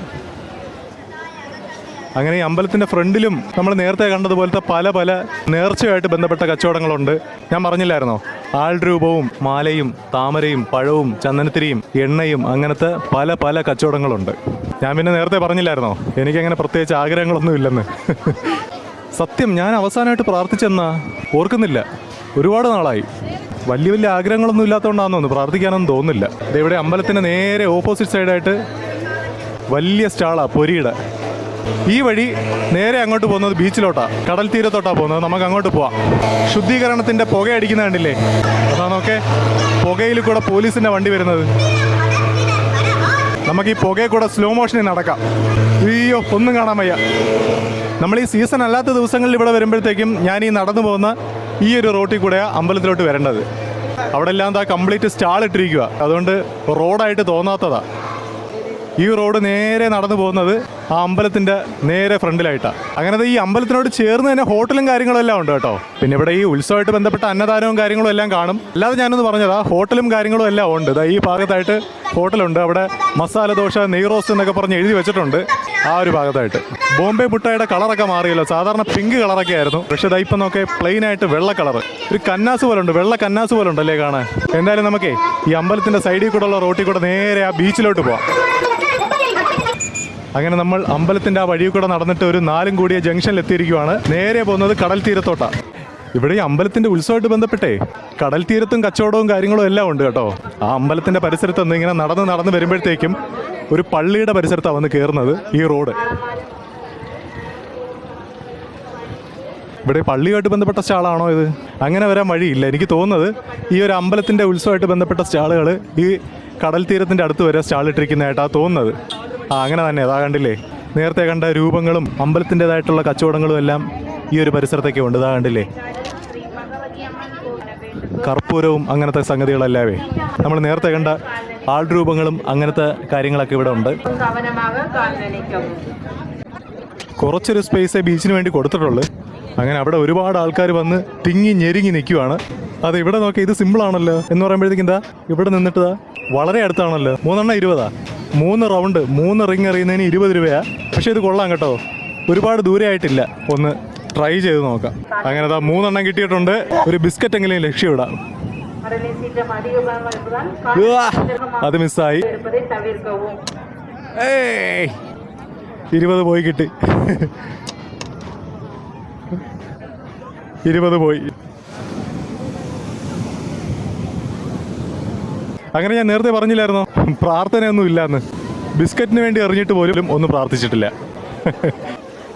അങ്ങനെ ഈ അമ്പലത്തിന്റെ ഫ്രണ്ടിലും നമ്മൾ നേരത്തെ കണ്ടതുപോലത്തെ പല പല നേർച്ചയായിട്ട് ബന്ധപ്പെട്ട കച്ചവടങ്ങളുണ്ട്. ഞാൻ പറഞ്ഞില്ലായിരുന്നോ? ആൾ രൂപവും മാലയും താമരയും പഴവും ചന്ദനത്തിരിയും എണ്ണയും അങ്ങനത്തെ പല പല കച്ചവടങ്ങളുണ്ട്. ഞാൻ പിന്നെ നേരത്തെ പറഞ്ഞില്ലായിരുന്നോ? എനിക്കങ്ങനെ പ്രത്യേകിച്ച് ആഗ്രഹങ്ങളൊന്നും ഇല്ലെന്ന്. സത്യം ഞാൻ അവസാനമായിട്ട് പ്രാർത്ഥിച്ചെന്നാ? ഓർക്കുന്നില്ല. ഒരുപാട് നാളായി. വലിയ വലിയ ആഗ്രഹങ്ങളൊന്നും ഇല്ലാത്തതുകൊണ്ടാണെന്ന് തോന്നുന്നു. പ്രാർത്ഥിക്കാനൊന്നും തോന്നുന്നില്ല. ദേ ഇവിടെ അമ്പലത്തിന് നേരെ ഓപ്പോസിറ്റ് സൈഡായിട്ട് വലിയ സ്റ്റാളാണ് പൊരിയുടെ. ഈ വഴി നേരെ അങ്ങോട്ട് പോകുന്നത് ബീച്ചിലോട്ടാ. കടൽ തീരത്തോട്ടാ പോകുന്നത്. നമുക്ക് അങ്ങോട്ട് പോവാം. ശുദ്ധീകരണത്തിന്റെ പുക അടിക്കുന്ന കണ്ടില്ലേ? അതാ നോക്കേ. പുകയിൽ കൂടെ പോലീസിന്റെ വണ്ടി വരുന്നത്. നമുക്ക് ഈ പുകയിൽ കൂടെ സ്ലോ മോഷനിൽ നടക്കാം. അയ്യോ ഒന്നും കാണാൻ വയ്യ. നമ്മൾ ഈ സീസൺ അല്ലാത്ത ദിവസങ്ങളിൽ ഇവിടെ വരുമ്പോഴത്തേക്കും ഞാൻ ഈ നടന്നു പോകുന്ന ഈ ഒരു റോട്ടിൽ കൂടെ അമ്പലത്തിലോട്ട് വരേണ്ടത്. അവിടെ എല്ലാം കംപ്ലീറ്റ് സ്റ്റാൾ ഇട്ടിരിക്കുക അതുകൊണ്ട് റോഡായിട്ട് തോന്നാത്തതാ. ഈ റോഡ് നേരെ നടന്നു പോകുന്നത് ആ അമ്പലത്തിന്റെ നേരെ ഫ്രണ്ടിലായിട്ടാണ്. അങ്ങനെ ഈ അമ്പലത്തിനോട് ചേർന്ന് തന്നെ ഹോട്ടലും കാര്യങ്ങളും എല്ലാം ഉണ്ട് കേട്ടോ. പിന്നെ ഇവിടെ ഈ ഉത്സവമായിട്ട് ബന്ധപ്പെട്ട അന്നദാനവും കാര്യങ്ങളും എല്ലാം കാണും. അല്ലാതെ ഞാനൊന്ന് പറഞ്ഞതാ ഹോട്ടലും കാര്യങ്ങളും എല്ലാം ഉണ്ട്. ഈ ഭാഗത്തായിട്ട് ഹോട്ടലുണ്ട്. അവിടെ മസാല ദോശ നെയ് എന്നൊക്കെ പറഞ്ഞ് എഴുതി വെച്ചിട്ടുണ്ട് ആ ഒരു ഭാഗത്തായിട്ട്. ബോംബെ മുട്ടായുടെ കളറൊക്കെ മാറിയല്ലോ. സാധാരണ പിങ്ക് കളറൊക്കെ ആയിരുന്നു. പക്ഷെ ദാ ഇപ്പം നോക്കേ പ്ലെയിൻ ആയിട്ട് വെള്ള കളർ ഒരു കന്നാസ് പോലെ ഉണ്ട്. വെള്ള കന്നാസ് പോലെ ഉണ്ടല്ലേ കാണാൻ? എന്തായാലും നമുക്കേ ഈ അമ്പലത്തിന്റെ സൈഡിൽ ഉള്ള റോട്ടിൽ കൂടെ നേരെ ആ ബീച്ചിലോട്ട് പോവാം. അങ്ങനെ നമ്മൾ അമ്പലത്തിന്റെ ആ വഴി കൂടെ നടന്നിട്ട് ഒരു നാലും കൂടിയ ജംഗ്ഷനിൽ എത്തിയിരിക്കുവാണ്. നേരെ പോകുന്നത് കടൽ തീരത്തോട്ടാ. ഇവിടെ ഈ അമ്പലത്തിന്റെ ഉത്സവമായിട്ട് ബന്ധപ്പെട്ടേ കടൽ തീരത്തും കച്ചവടവും കാര്യങ്ങളും എല്ലാം ഉണ്ട് കേട്ടോ. ആ അമ്പലത്തിന്റെ പരിസരത്ത് നിന്ന് ഇങ്ങനെ നടന്ന് നടന്ന് വരുമ്പോഴത്തേക്കും ഒരു പള്ളിയുടെ പരിസരത്താണ് വന്ന് കയറുന്നത് ഈ റോഡ്. ഇവിടെ പള്ളിയുമായിട്ട് ബന്ധപ്പെട്ട സ്റ്റാളാണോ ഇത്? അങ്ങനെ വരാൻ വഴിയില്ല. എനിക്ക് തോന്നുന്നത് ഈ ഒരു അമ്പലത്തിന്റെ ഉത്സവമായിട്ട് ബന്ധപ്പെട്ട സ്റ്റാളുകൾ ഈ കടൽ തീരത്തിന്റെ അടുത്ത് വരെ സ്റ്റാൾ ഇട്ടിരിക്കുന്നതായിട്ടാണ് തോന്നുന്നത്. അങ്ങനെ തന്നെ. അതാ കണ്ടില്ലേ? നേരത്തെ കണ്ട രൂപങ്ങളും അമ്പലത്തിന്റെതായിട്ടുള്ള കച്ചവടങ്ങളും എല്ലാം ഈ ഒരു പരിസരത്തേക്ക് ഉണ്ട്. ഇതാ കണ്ടില്ലേ? കർപ്പൂരവും അങ്ങനത്തെ സംഗതികളല്ലാവേ. നമ്മൾ നേരത്തെ കണ്ട ആൾ രൂപങ്ങളും അങ്ങനത്തെ കാര്യങ്ങളൊക്കെ ഇവിടെ ഉണ്ട്. കുറച്ചൊരു സ്പേസ് ബീച്ചിന് വേണ്ടി കൊടുത്തിട്ടുള്ളൂ അങ്ങനെ അവിടെ ഒരുപാട് ആൾക്കാർ വന്ന് തിങ്ങി ഞെരുങ്ങി നിൽക്കുവാണ്. അത് ഇവിടെ നോക്കി ഇത് സിമ്പിൾ ആണല്ലോ. എന്ന് പറയുമ്പോഴത്തേക്കും എന്താ? ഇവിടെ നിന്നിട്ട് വളരെ അടുത്താണല്ലോ. മൂന്നെണ്ണ ഇരുപതാ. മൂന്ന് റൗണ്ട് മൂന്ന് റിങ് എറിയുന്നതിന് ഇരുപത് രൂപയാ. പക്ഷെ ഇത് കൊള്ളാം കേട്ടോ. ഒരുപാട് ദൂരെ ആയിട്ടില്ല. ഒന്ന് ട്രൈ ചെയ്ത് നോക്കാം. അങ്ങനെ ദാ മൂന്നെണ്ണം കിട്ടിയിട്ടുണ്ട്. ഒരു ബിസ്ക്കറ്റ് എങ്കിലും ലക്ഷ്യം ഇടാം അത് മിസ്സായി. ഇരുപത് പോയി കിട്ടി. ഇരുപത് പോയി. അങ്ങനെ ഞാൻ നേരത്തെ പറഞ്ഞില്ലായിരുന്നോ? പ്രാർത്ഥനയൊന്നും ഇല്ലാന്ന്. ബിസ്ക്കറ്റിന് വേണ്ടി എറിഞ്ഞിട്ട് പോലും ഒന്നും പ്രാർത്ഥിച്ചിട്ടില്ല.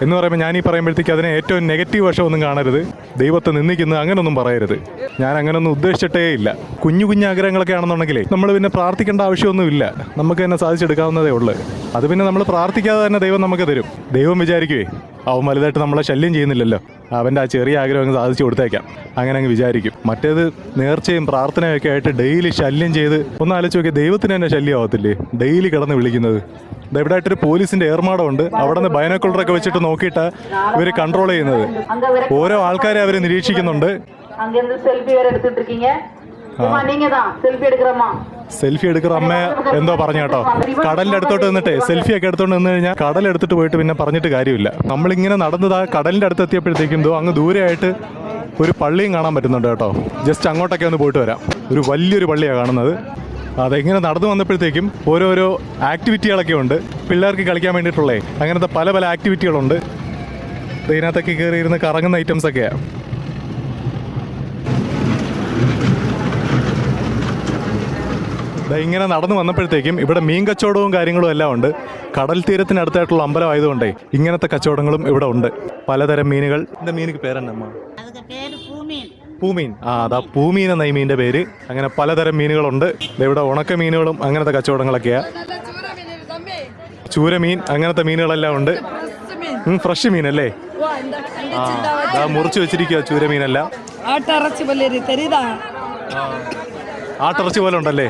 എന്ന് പറയുമ്പോൾ ഞാൻ ഈ പറയുമ്പോഴത്തേക്ക് അതിനെ ഏറ്റവും നെഗറ്റീവ് വശം ഒന്നും കാണരുത്. ദൈവത്തെ നിന്ദിക്കുന്നത് അങ്ങനൊന്നും പറയരുത്. ഞാൻ അങ്ങനൊന്നും ഉദ്ദേശിച്ചിട്ടേ ഇല്ല. കുഞ്ഞു കുഞ്ഞു ആഗ്രഹങ്ങളൊക്കെ ആണെന്നുണ്ടെങ്കിലേ നമ്മൾ പിന്നെ പ്രാർത്ഥിക്കേണ്ട ആവശ്യമൊന്നുമില്ല. നമുക്ക് തന്നെ സാധിച്ചെടുക്കാവുന്നതേ ഉള്ളൂ. അത് പിന്നെ നമ്മൾ പ്രാർത്ഥിക്കാതെ തന്നെ ദൈവം നമുക്ക് തരും. ദൈവം വിചാരിക്കുവേ അവൻ വലുതായിട്ട് നമ്മളെ ശല്യം ചെയ്യുന്നില്ലല്ലോ. അവന്റെ ആ ചെറിയ ആഗ്രഹം അങ്ങ് സാധിച്ചു കൊടുത്തേക്കാം. അങ്ങനെ അങ്ങ് വിചാരിക്കും. മറ്റേത് നേർച്ചയും പ്രാർത്ഥനയൊക്കെ ആയിട്ട് ഡെയിലി ശല്യം ചെയ്ത് ഒന്ന് ആലോചിച്ച് നോക്കിയാൽ ദൈവത്തിന് തന്നെ ശല്യമാവത്തില്ലേ? ഡെയിലി കിടന്ന് വിളിക്കുന്നത്. ഇവിടായിട്ടൊരു പോലീസിന്റെ ഏർമാടമുണ്ട്. അവിടെ നിന്ന് ബൈനക്കുളറൊക്കെ വെച്ചിട്ട് നോക്കിയിട്ട് ഇവർ കൺട്രോൾ ചെയ്യുന്നത്. ഓരോ ആൾക്കാരെ അവർ നിരീക്ഷിക്കുന്നുണ്ട്. സെൽഫി എടുക്കുന്ന അമ്മ. എന്തോ പറഞ്ഞു കേട്ടോ. കടലിന്റെ അടുത്തോട്ട് നിന്നിട്ടേ സെൽഫി ഒക്കെ എടുത്തോണ്ട് നിന്ന് കഴിഞ്ഞാൽ കടൽ എടുത്തിട്ട് പോയിട്ട് പിന്നെ പറഞ്ഞിട്ട് കാര്യമില്ല. നമ്മളിങ്ങനെ നടന്നത് ആ കടലിന്റെ അടുത്ത് എത്തിയപ്പോഴത്തേക്കും അങ്ങ് ദൂരെയായിട്ട് ഒരു പള്ളിയും കാണാൻ പറ്റുന്നുണ്ട് കേട്ടോ. ജസ്റ്റ് അങ്ങോട്ടൊക്കെ ഒന്ന് പോയിട്ട് വരാം. ഒരു വലിയൊരു പള്ളിയാണ് കാണുന്നത്. അതെങ്ങനെ നടന്നു വന്നപ്പോഴത്തേക്കും ഓരോരോ ആക്ടിവിറ്റികളൊക്കെ ഉണ്ട്. പിള്ളേർക്ക് കളിക്കാൻ വേണ്ടിയിട്ടുള്ളേ അങ്ങനത്തെ പല പല ആക്ടിവിറ്റികളുണ്ട് ഇതിനകത്തൊക്കെ കയറി ഇരുന്ന് കറങ്ങുന്ന ഐറ്റംസൊക്കെയാണ് ഇങ്ങനെ നടന്നു വന്നപ്പോഴത്തേക്കും ഇവിടെ മീൻ കച്ചവടവും കാര്യങ്ങളും എല്ലാം ഉണ്ട്. കടൽ തീരത്തിനടുത്തായിട്ടുള്ള അമ്പലം ആയതുകൊണ്ടേ ഇങ്ങനത്തെ കച്ചവടങ്ങളും ഇവിടെ ഉണ്ട്. പലതരം മീനുകൾ. എന്റെ മീനിക്ക് പേരെന്നമ്മ പൂമീൻ. ആ അതാ പൂമീൻ എന്ന ഈ മീനിന്റെ പേര്. അങ്ങനെ പലതരം മീനുകളുണ്ട്. ഇവിടെ ഉണക്ക മീനുകളും അങ്ങനത്തെ കച്ചവടങ്ങളൊക്കെയാ. ചൂരമീൻ അങ്ങനത്തെ മീനുകളെല്ലാം ഉണ്ട്. ഫ്രഷ് മീനല്ലേ ആ മുറിച്ചു വെച്ചിരിക്കുക ചൂരമീനല്ല ആട്ടിറച്ചി പോലെ ആട്ടിറച്ചി പോലെ ഉണ്ടല്ലേ?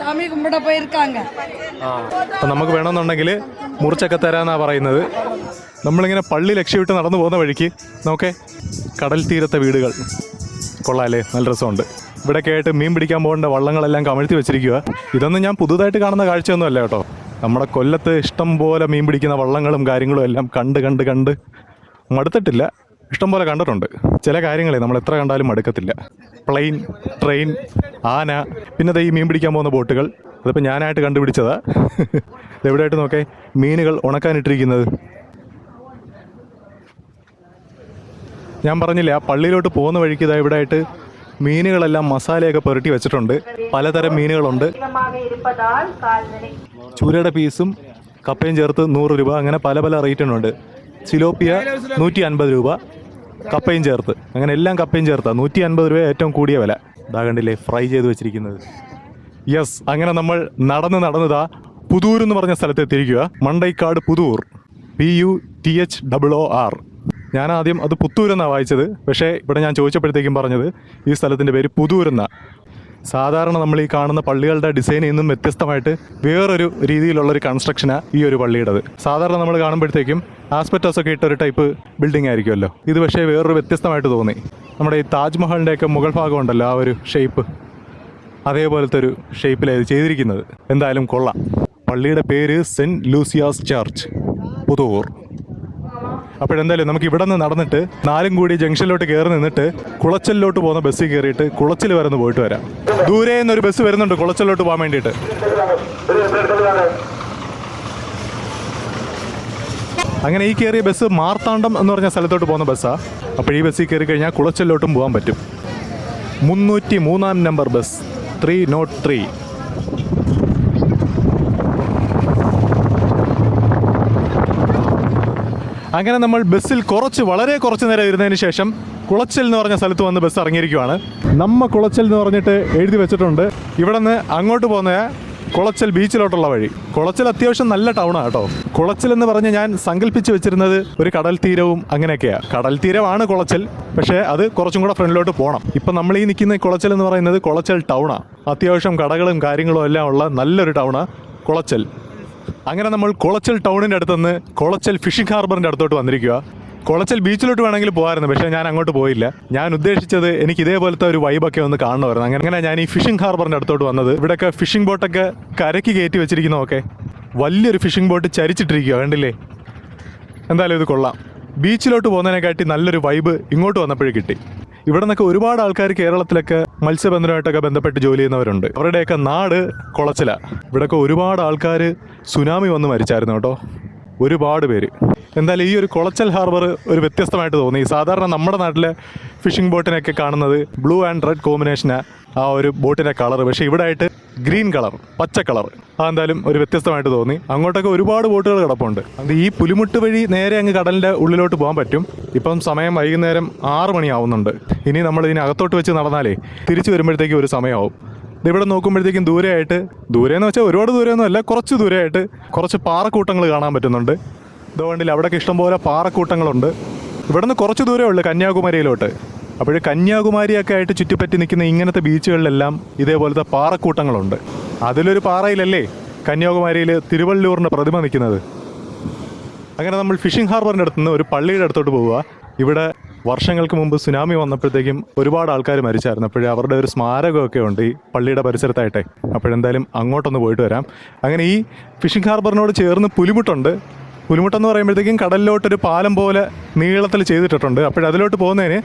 சாமி கும்பிட போயிருக்காங்க അപ്പം നമുക്ക് വേണമെന്നുണ്ടെങ്കിൽ മുറിച്ചൊക്കെ തരാമെന്നാണ് പറയുന്നത് നമ്മളിങ്ങനെ പള്ളി ലക്ഷ്യമിട്ട് നടന്നു പോകുന്ന വഴിക്ക് നോക്കേ കടൽ തീരത്തെ വീടുകൾ കൊള്ളാല്ലേ നല്ല രസമുണ്ട് ഇവിടെയൊക്കെ ആയിട്ട് മീൻ പിടിക്കാൻ പോകേണ്ട വള്ളങ്ങളെല്ലാം കമഴ്ത്തി വെച്ചിരിക്കുക ഇതൊന്നും ഞാൻ പുതുതായിട്ട് കാണുന്ന കാഴ്ചയൊന്നും അല്ല കേട്ടോ നമ്മുടെ കൊല്ലത്ത് ഇഷ്ടം പോലെ മീൻ പിടിക്കുന്ന വള്ളങ്ങളും കാര്യങ്ങളും എല്ലാം കണ്ട് കണ്ട് കണ്ട് മടുത്തിട്ടില്ല ഇഷ്ടംപോലെ കണ്ടിട്ടുണ്ട്. ചില കാര്യങ്ങളെ നമ്മൾ എത്ര കണ്ടാലും മടുക്കത്തില്ല പ്ലെയിൻ ട്രെയിൻ ആന പിന്നെ ഈ മീൻ പിടിക്കാൻ പോകുന്ന ബോട്ടുകൾ. അതിപ്പോൾ ഞാനായിട്ട് കണ്ടുപിടിച്ചതാ. എവിടെയായിട്ട് നോക്കേ? മീനുകൾ ഉണക്കാനിട്ടിരിക്കുന്നത് ഞാൻ പറഞ്ഞില്ല പള്ളിയിലോട്ട് പോകുന്ന വഴിക്ക് ഇതാ ഇവിടെയായിട്ട് മീനുകളെല്ലാം മസാലയൊക്കെ പുരട്ടി വെച്ചിട്ടുണ്ട്. പലതരം മീനുകളുണ്ട്. ചൂരയുടെ പീസും കപ്പയും ചേർത്ത് നൂറ് രൂപ. അങ്ങനെ പല പല റേറ്റിനുണ്ട്. സിലോപ്പിയ നൂറ്റി അൻപത് രൂപ. കപ്പയും ചേർത്ത്. അങ്ങനെ എല്ലാം കപ്പയും ചേർത്താ. നൂറ്റി അൻപത് രൂപ ഏറ്റവും കൂടിയ വില. ഇതാ കണ്ടില്ലേ ഫ്രൈ ചെയ്ത് വെച്ചിരിക്കുന്നത്. യെസ് അങ്ങനെ നമ്മൾ നടന്ന് നടന്നതാ പുതൂർ എന്ന് പറഞ്ഞ സ്ഥലത്ത് എത്തിയിരിക്കുക Mandaikadu Puthur. P U T H double O R ഞാൻ ആദ്യം അത് പുത്തൂരെന്നാണ് വായിച്ചത്. പക്ഷേ ഇവിടെ ഞാൻ ചോദിച്ചപ്പോഴത്തേക്കും പറഞ്ഞത് ഈ സ്ഥലത്തിന്റെ പേര് പുതൂർ എന്നാണ് സാധാരണ നമ്മൾ ഈ കാണുന്ന പള്ളികളുടെ ഡിസൈനിൽ നിന്നും വ്യത്യസ്തമായിട്ട് വേറൊരു രീതിയിലുള്ള ഒരു കൺസ്ട്രക്ഷനാണ് ഈ ഒരു പള്ളിയുടേത്. സാധാരണ നമ്മൾ കാണുമ്പോഴത്തേക്കും ആസ്പെറ്റോസ് ഒക്കെ ഇട്ട ഒരു ടൈപ്പ് ബിൽഡിംഗ് ആയിരിക്കുമല്ലോ. ഇത് പക്ഷേ വേറൊരു വ്യത്യസ്തമായിട്ട് തോന്നി. നമ്മുടെ ഈ താജ്മഹലിന്റെയൊക്കെ മുഗൾ ഭാഗം ഉണ്ടല്ലോ ആ ഒരു ഷേപ്പ് അതേപോലത്തെ ഒരു ഷേപ്പിലാണ് ഇത് ചെയ്തിരിക്കുന്നത്. എന്തായാലും കൊള്ളാം. പള്ളിയുടെ പേര് സെന്റ് ലൂസിയാസ് ചർച്ച് പുതൂർ. അപ്പോഴെന്തായാലും നമുക്ക് ഇവിടെ നിന്ന് നടന്നിട്ട് നാലും കൂടി ജംഗ്ഷനിലോട്ട് കയറി നിന്നിട്ട് കുളച്ചലിലോട്ട് പോകുന്ന ബസ്സിൽ കയറിയിട്ട് കുളച്ചിൽ വരെ ഒന്ന് പോയിട്ട് വരാം. ദൂരെ നിന്നൊരു ബസ് വരുന്നുണ്ട് കുളച്ചലിലോട്ട് പോകാൻ വേണ്ടിയിട്ട്. അങ്ങനെ ഈ കയറിയ ബസ് മാർത്താണ്ഡം എന്ന് പറഞ്ഞ സ്ഥലത്തോട്ട് പോകുന്ന ബസ്സാണ് അപ്പോൾ ഈ ബസ്സിൽ കയറി കഴിഞ്ഞാൽ കുളച്ചലിലോട്ടും പോകാൻ പറ്റും. മുന്നൂറ്റി മൂന്നാം number bus three not three അങ്ങനെ നമ്മൾ ബസ്സിൽ കുറച്ച് വളരെ കുറച്ച് നേരം ഇരുന്നതിന് ശേഷം കുളച്ചൽ എന്ന് പറഞ്ഞ സ്ഥലത്ത് വന്ന് ബസ് ഇറങ്ങിയിരിക്കുവാണ് നമ്മ കുളച്ചൽ എന്ന് പറഞ്ഞിട്ട് എഴുതി വെച്ചിട്ടുണ്ട്. ഇവിടെ നിന്ന് അങ്ങോട്ട് പോകുന്ന കുളച്ചൽ ബീച്ചിലോട്ടുള്ള വഴി. കുളച്ചൽ അത്യാവശ്യം നല്ല ടൗണാണ് കേട്ടോ. കുളച്ചൽ എന്ന് പറഞ്ഞ് ഞാൻ സങ്കല്പിച്ച് വെച്ചിരുന്നത് ഒരു കടൽ തീരവും അങ്ങനെയൊക്കെയാണ് കടൽ തീരമാണ് കുളച്ചൽ പക്ഷേ അത് കുറച്ചും കൂടെ ഫ്രണ്ടിലോട്ട് പോകണം ഇപ്പം നമ്മൾ ഈ നിൽക്കുന്ന കുളച്ചൽ എന്ന് പറയുന്നത് കുളച്ചൽ ടൗണാണ് അത്യാവശ്യം കടകളും കാര്യങ്ങളും എല്ലാം ഉള്ള നല്ലൊരു ടൗണാണ് കുളച്ചൽ. അങ്ങനെ നമ്മൾ കുളച്ചൽ ടൗണിന്റെ അടുത്തുനിന്ന് കുളച്ചൽ ഫിഷിംഗ് ഹാർബറിന്റെ അടുത്തോട്ട് വന്നിരിക്കുക. കുളച്ചൽ ബീച്ചിലോട്ട് വേണമെങ്കിൽ പോകാമായിരുന്നു പക്ഷേ ഞാൻ അങ്ങോട്ട് പോയില്ല. ഞാൻ ഉദ്ദേശിച്ചത് എനിക്ക് ഇതേപോലത്തെ ഒരു വൈബൊക്കെ ഒന്ന് കാണണമായിരുന്നു. അങ്ങനെ അങ്ങനെ ഞാൻ ഈ ഫിഷിംഗ് ഹാർബറിന്റെ അടുത്തോട്ട് വന്നത്. ഇവിടെയൊക്കെ ഫിഷിംഗ് ബോട്ടൊക്കെ കരയ്ക്ക് കയറ്റി വെച്ചിരിക്കുന്നതൊക്കെ വലിയൊരു ഫിഷിംഗ് ബോട്ട് ചരിച്ചിട്ടിരിക്കുക കണ്ടില്ലേ? എന്തായാലും ഇത് കൊള്ളാം. ബീച്ചിലോട്ട് പോകുന്നതിനെക്കാട്ടി നല്ലൊരു വൈബ് ഇങ്ങോട്ട് വന്നപ്പോഴേ കിട്ടി. ഇവിടെ നിന്നൊക്കെ ഒരുപാട് ആൾക്കാർ കേരളത്തിലൊക്കെ മത്സ്യബന്ധനമായിട്ടൊക്കെ ബന്ധപ്പെട്ട് ജോലി ചെയ്യുന്നവരുണ്ട്. അവരുടെയൊക്കെ നാട് കുളച്ചില. ഇവിടെയൊക്കെ ഒരുപാട് ആൾക്കാർ സുനാമി വന്ന് മരിച്ചായിരുന്നു കേട്ടോ. ഒരുപാട് പേര്. എന്തായാലും ഈ ഒരു കുളച്ചൽ ഹാർബർ ഒരു വ്യത്യസ്തമായിട്ട് തോന്നി സാധാരണ നമ്മുടെ നാട്ടിലെ ഫിഷിംഗ് ബോട്ടിനൊക്കെ കാണുന്നത് ബ്ലൂ ആൻഡ് റെഡ് കോമ്പിനേഷനാണ് ആ ഒരു ബോട്ടിന്റെ കളർ പക്ഷേ ഇവിടെ ആയിട്ട് ഗ്രീൻ കളർ പച്ച കളർ അതെന്തായാലും ഒരു വ്യത്യസ്തമായിട്ട് തോന്നി. അങ്ങോട്ടൊക്കെ ഒരുപാട് ബോട്ടുകൾ കിടപ്പുണ്ട്. അത് ഈ പുലിമുട്ട് വഴി നേരെ അങ്ങ് കടലിന്റെ ഉള്ളിലോട്ട് പോകാൻ പറ്റും. ഇപ്പം സമയം വൈകുന്നേരം ആറ് മണിയാവുന്നുണ്ട്. ഇനി നമ്മൾ ഇതിനകത്തോട്ട് വെച്ച് നടന്നാലേ തിരിച്ചു വരുമ്പോഴത്തേക്ക് ഒരു സമയമാവും. ഇവിടെ നോക്കുമ്പോഴത്തേക്കും ദൂരെയായിട്ട് ദൂരെ എന്ന് വെച്ചാൽ ഒരുപാട് ദൂരെയൊന്നും അല്ല കുറച്ച് ദൂരെയായിട്ട് കുറച്ച് പാറക്കൂട്ടങ്ങൾ കാണാൻ പറ്റുന്നുണ്ട്. ഇതുകൊണ്ടില്ല അവിടെയൊക്കെ ഇഷ്ടംപോലെ പാറക്കൂട്ടങ്ങളുണ്ട്. ഇവിടെ നിന്ന് കുറച്ച് ദൂരമേ ഉള്ളൂ കന്യാകുമാരിയിലോട്ട്. അപ്പോൾ കന്യാകുമാരിയൊക്കെ ആയിട്ട് ചുറ്റിപ്പറ്റി നിൽക്കുന്ന ഇങ്ങനത്തെ ബീച്ചുകളിലെല്ലാം ഇതേപോലത്തെ പാറക്കൂട്ടങ്ങളുണ്ട്. അതിലൊരു പാറയിലല്ലേ കന്യാകുമാരിയിൽ തിരുവള്ളൂറിന്റെ പ്രതിമ നിൽക്കുന്നത്? അങ്ങനെ നമ്മൾ ഫിഷിംഗ് ഹാർബറിന്റെ അടുത്തുനിന്ന് ഒരു പള്ളിയുടെ അടുത്തോട്ട് പോവുക. ഇവിടെ വർഷങ്ങൾക്ക് മുമ്പ് സുനാമി വന്നപ്പോഴത്തേക്കും ഒരുപാട് ആൾക്കാർ മരിച്ചായിരുന്നു. അപ്പോഴേ അവരുടെ ഒരു സ്മാരകമൊക്കെ ഉണ്ട് ഈ പള്ളിയുടെ പരിസരത്തായിട്ടെ. അപ്പോഴെന്തായാലും അങ്ങോട്ടൊന്ന് പോയിട്ട് വരാം. അങ്ങനെ ഈ ഫിഷിംഗ് ഹാർബറിനോട് ചേർന്ന് പുലിമുട്ടുണ്ട്. പുലിമുട്ടെന്ന് പറയുമ്പോഴത്തേക്കും കടലിലോട്ടൊരു പാലം പോലെ നീളത്തിൽ ചെയ്തിട്ടിട്ടുണ്ട്. അപ്പോഴതിലോട്ട് പോകുന്നതിന്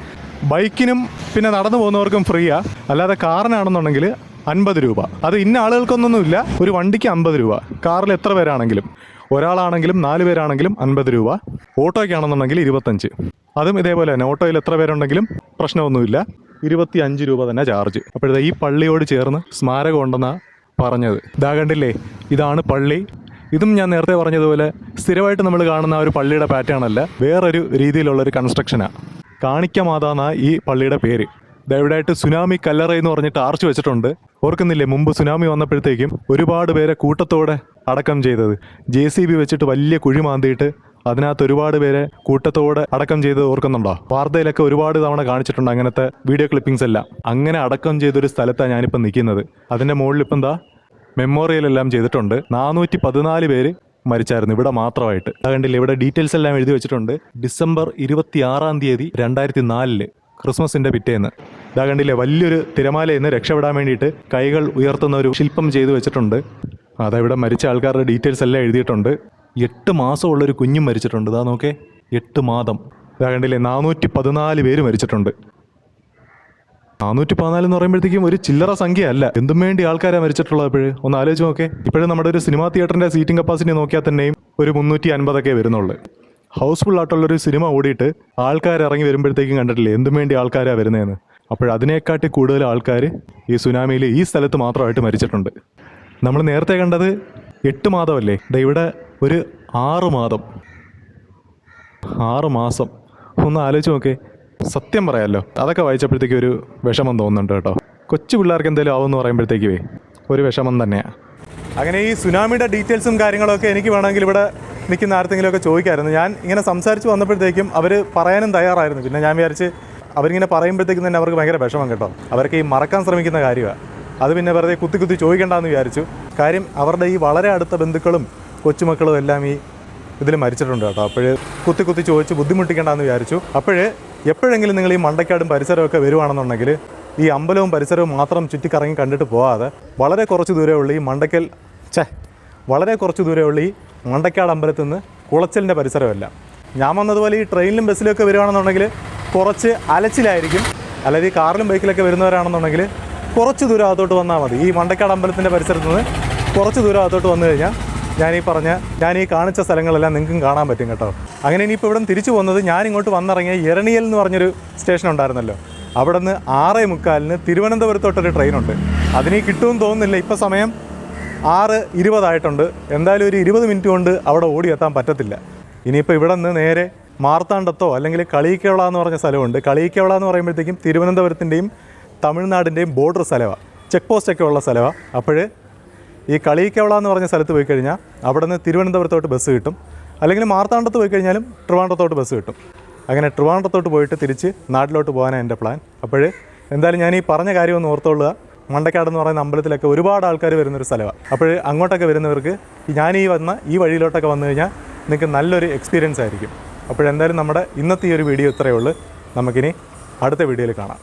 ബൈക്കിനും പിന്നെ നടന്നു പോകുന്നവർക്കും ഫ്രീയാ. അല്ലാതെ കാറിനാണെന്നുണ്ടെങ്കിൽ അൻപത് രൂപ. അത് ഇന്ന ആളുകൾക്കൊന്നൊന്നുമില്ല. ഒരു വണ്ടിക്ക് അമ്പത് രൂപ. കാറിൽ എത്ര പേരാണെങ്കിലും. ഒരാളാണെങ്കിലും നാല് പേരാണെങ്കിലും അൻപത് രൂപ. ഓട്ടോയ്ക്കാണെന്നുണ്ടെങ്കിൽ ഇരുപത്തഞ്ച്. അതും ഇതേപോലെ തന്നെ. ഓട്ടോയിൽ എത്ര പേരുണ്ടെങ്കിലും പ്രശ്നമൊന്നുമില്ല. ഇരുപത്തി അഞ്ച് രൂപ തന്നെ ചാർജ്. അപ്പോഴത്തെ ഈ പള്ളിയോട് ചേർന്ന് സ്മാരകം ഉണ്ടെന്നാണ് പറഞ്ഞത്. ഇതാ കണ്ടില്ലേ? ഇതാണ് പള്ളി. ഇതും ഞാൻ നേരത്തെ പറഞ്ഞതുപോലെ സ്ഥിരമായിട്ട് നമ്മൾ കാണുന്ന ഒരു പള്ളിയുടെ പാറ്റേൺ അല്ല. വേറൊരു രീതിയിലുള്ളൊരു കൺസ്ട്രക്ഷനാണ് കാണിക്കമാതാന്നാണ് ഈ പള്ളിയുടെ പേര്. ദാ ഇവിടെയായിട്ട് സുനാമി കല്ലറ എന്ന് പറഞ്ഞിട്ട് ആർച്ച് വെച്ചിട്ടുണ്ട്. ഓർക്കുന്നില്ലേ മുമ്പ് സുനാമി വന്നപ്പോഴത്തേക്കും ഒരുപാട് പേരെ കൂട്ടത്തോടെ അടക്കം ചെയ്തത്. ജെ സി ബി വെച്ചിട്ട് വലിയ കുഴി മാന്തിയിട്ട് അതിനകത്ത് ഒരുപാട് പേരെ കൂട്ടത്തോടെ അടക്കം ചെയ്ത് ഓർക്കുന്നുണ്ടോ? വാർത്തയിലൊക്കെ ഒരുപാട് തവണ കാണിച്ചിട്ടുണ്ട് അങ്ങനത്തെ വീഡിയോ ക്ലിപ്പിംഗ്സ് എല്ലാം. അങ്ങനെ അടക്കം ചെയ്തൊരു സ്ഥലത്താണ് ഞാനിപ്പോൾ നിൽക്കുന്നത്. അതിന്റെ മുകളിൽ ഇപ്പം എന്താ മെമ്മോറിയൽ എല്ലാം ചെയ്തിട്ടുണ്ട്. നാനൂറ്റി പതിനാല് പേര് മരിച്ചായിരുന്നു ഇവിടെ മാത്രമായിട്ട്. അതുകൊണ്ടില്ല കണ്ടില്ലേ ഇവിടെ ഡീറ്റെയിൽസ് എല്ലാം എഴുതി വെച്ചിട്ടുണ്ട്. ഡിസംബർ ഇരുപത്തി ആറാം തീയതി രണ്ടായിരത്തി നാലിൽ ക്രിസ്മസിന്റെ പിറ്റേന്ന്. ഇതാ കണ്ടില്ലേ വലിയൊരു തിരമാലയിൽ നിന്ന് രക്ഷപ്പെടാൻ വേണ്ടിയിട്ട് കൈകൾ ഉയർത്തുന്ന ഒരു ശില്പം ചെയ്തു വെച്ചിട്ടുണ്ട്. അതവിടെ മരിച്ച ആൾക്കാരുടെ ഡീറ്റെയിൽസ് എല്ലാം എഴുതിയിട്ടുണ്ട്. എട്ട് മാസമുള്ളൊരു കുഞ്ഞും മരിച്ചിട്ടുണ്ട്. ഇതാ നോക്കേ എട്ട് മാതം. ഇതാ കണ്ടില്ലേ നാനൂറ്റി പതിനാല് പേര് മരിച്ചിട്ടുണ്ട്. നാനൂറ്റി പതിനാല് എന്ന് പറയുമ്പോഴത്തേക്കും ഒരു ചില്ലറ സംഖ്യ അല്ല എന്തും വേണ്ടി ആൾക്കാരാണ് മരിച്ചിട്ടുള്ളത് ഇപ്പോഴും ഒന്ന് ആലോചിച്ച് നോക്കേ. ഇപ്പോഴും നമ്മുടെ ഒരു സിനിമാ തിയേറ്ററിന്റെ സീറ്റിംഗ് കപ്പാസിറ്റി നോക്കിയാൽ തന്നെയും ഒരു മുന്നൂറ്റി അൻപതൊക്കെ വരുന്നുള്ളൂ. ഹൗസ്ഫുൾ ആയിട്ടുള്ളൊരു സിനിമ ഓടിയിട്ട് ആൾക്കാർ ഇറങ്ങി വരുമ്പോഴത്തേക്കും കണ്ടിട്ടില്ലേ? എന്തും വേണ്ടി ആൾക്കാരാണ് വരുന്നതെന്ന് അപ്പോൾ അതിനേക്കാട്ടി കൂടുതൽ ആൾക്കാർ ഈ സുനാമിയിൽ ഈ സ്ഥലത്ത് മാത്രമായിട്ട് മരിച്ചിട്ടുണ്ട്. നമ്മൾ നേരത്തെ കണ്ടത് എട്ട് മാതമല്ലേ ഇവിടെ ഒരു ആറ് മാതം ആറ് മാസം. ഒന്ന് ആലോചിച്ച് നോക്കേ. സത്യം പറയാമല്ലോ അതൊക്കെ വായിച്ചപ്പോഴത്തേക്കും ഒരു വിഷമം തോന്നുന്നുണ്ട് കേട്ടോ. കൊച്ചു പിള്ളേർക്ക് എന്തെങ്കിലും ആവുമെന്ന് പറയുമ്പോഴത്തേക്കുവേ ഒരു വിഷമം തന്നെയാണ് അങ്ങനെ ഈ സുനാമിയുടെ ഡീറ്റെയിൽസും കാര്യങ്ങളൊക്കെ എനിക്ക് വേണമെങ്കിൽ ഇവിടെ നിൽക്കുന്ന ആർക്കെങ്കിലുമൊക്കെ ചോദിക്കായിരുന്നു. ഞാൻ ഇങ്ങനെ സംസാരിച്ച് വന്നപ്പോഴത്തേക്കും അവർ പറയാനും തയ്യാറായിരുന്നു. പിന്നെ ഞാൻ വിചാരിച്ച് അവരിങ്ങനെ പറയുമ്പോഴത്തേക്കും തന്നെ അവർക്ക് ഭയങ്കര വിഷമം കേട്ടോ. അവർക്ക് ഈ മറക്കാൻ ശ്രമിക്കുന്ന കാര്യമാണ് അത് പിന്നെ വെറുതെ കുത്തി കുത്തി ചോദിക്കേണ്ടെന്ന് വിചാരിച്ചു. കാര്യം അവരുടെ ഈ വളരെ അടുത്ത ബന്ധുക്കളും കൊച്ചുമക്കളും എല്ലാം ഈ ഇതിൽ മരിച്ചിട്ടുണ്ട് കേട്ടോ. അപ്പോൾ കുത്തി കുത്തി ചോദിച്ച് ബുദ്ധിമുട്ടിക്കേണ്ടെന്ന് വിചാരിച്ചു. അപ്പോൾ എപ്പോഴെങ്കിലും നിങ്ങൾ ഈ മണ്ടക്കാടും പരിസരമൊക്കെ വരുവാണെന്നുണ്ടെങ്കിൽ ഈ അമ്പലവും പരിസരവും മാത്രം ചുറ്റിക്കറങ്ങി കണ്ടിട്ട് പോകാതെ വളരെ കുറച്ച് ദൂരമുള്ള ഈ മണ്ടയ്ക്കൽ ഛേ വളരെ കുറച്ച് ദൂരമുള്ള ഈ മണ്ടയ്ക്കാട് അമ്പലത്തിൽ നിന്ന് കുളച്ചലിന്റെ പരിസരമല്ല. ഞാൻ വന്നതുപോലെ ഈ ട്രെയിനിലും ബസ്സിലൊക്കെ വരുവാണെന്നുണ്ടെങ്കിൽ കുറച്ച് അലച്ചിലായിരിക്കും. അല്ലെങ്കിൽ കാറിലും ബൈക്കിലൊക്കെ വരുന്നവരാണെന്നുണ്ടെങ്കിൽ കുറച്ച് ദൂരം അകത്തോട്ട് വന്നാൽ മതി. ഈ മണ്ടക്കാട് അമ്പലത്തിന്റെ പരിസരത്ത് നിന്ന് കുറച്ച് ദൂരം അകത്തോട്ട് വന്നു കഴിഞ്ഞാൽ ഞാൻ ഈ പറഞ്ഞ ഞാൻ ഈ കാണിച്ച സ്ഥലങ്ങളെല്ലാം നിങ്ങൾക്കും കാണാൻ പറ്റും കേട്ടോ. അങ്ങനെ ഇനിയിപ്പോൾ ഇവിടെ തിരിച്ചു പോകുന്നത് ഞാൻ ഇങ്ങോട്ട് വന്നിറങ്ങിയ എരണിയൽ എന്ന് പറഞ്ഞൊരു സ്റ്റേഷൻ ഉണ്ടായിരുന്നല്ലോ. അവിടെ നിന്ന് ആറേ മുക്കാലിന് തിരുവനന്തപുരത്തോട്ടൊരു ട്രെയിനുണ്ട്. അതിന് കിട്ടുമെന്ന് തോന്നുന്നില്ല. ഇപ്പോൾ സമയം ആറ് ഇരുപതായിട്ടുണ്ട്. എന്തായാലും ഒരു ഇരുപത് മിനിറ്റ് കൊണ്ട് അവിടെ ഓടിയെത്താൻ പറ്റത്തില്ല. ഇനിയിപ്പോൾ ഇവിടെ നിന്ന് നേരെ മാർത്താണ്ഡത്തോ അല്ലെങ്കിൽ കളിയിക്കവള എന്ന് പറഞ്ഞ സ്ഥലമുണ്ട്. കളിയിക്കവള എന്ന് പറയുമ്പോഴത്തേക്കും തിരുവനന്തപുരത്തിന്റെയും തമിഴ്നാടിന്റെയും ബോർഡർ സ്ഥലമാണ് ചെക്ക് പോസ്റ്റൊക്കെ ഉള്ള സ്ഥലമാണ് അപ്പോൾ ഈ കളിയിക്കവള എന്ന് പറഞ്ഞ സ്ഥലത്ത് പോയി കഴിഞ്ഞാൽ അവിടെ നിന്ന് തിരുവനന്തപുരത്തോട്ട് ബസ് കിട്ടും. അല്ലെങ്കിൽ മാർത്താണ്ഡത്ത് പോയി കഴിഞ്ഞാലും ട്രിവാൻഡ്രത്തോട്ട് ബസ് കിട്ടും. അങ്ങനെ ട്രിവാൻഡ്രത്തോട്ട് പോയിട്ട് തിരിച്ച് നാട്ടിലോട്ട് പോകാനാണ് എന്റെ പ്ലാൻ അപ്പോൾ എന്തായാലും ഞാൻ ഈ പറഞ്ഞ കാര്യം ഒന്ന് ഓർത്തുകൊള്ളുക മണ്ടക്കാട് എന്ന് പറയുന്ന അമ്പലത്തിലൊക്കെ ഒരുപാട് ആൾക്കാർ വരുന്നൊരു സ്ഥലമാണ് അപ്പോൾ അങ്ങോട്ടൊക്കെ വരുന്നവർക്ക് ഞാൻ ഈ വന്ന ഈ വഴിയിലോട്ടൊക്കെ വന്നു കഴിഞ്ഞാൽ നിങ്ങൾക്ക് നല്ലൊരു എക്സ്പീരിയൻസ് ആയിരിക്കും. അപ്പോഴെന്തായാലും നമ്മുടെ ഇന്നത്തെ ഈ ഒരു വീഡിയോ ഇത്രയേ ഉള്ളൂ. നമുക്കിനി അടുത്ത വീഡിയോയിൽ കാണാം.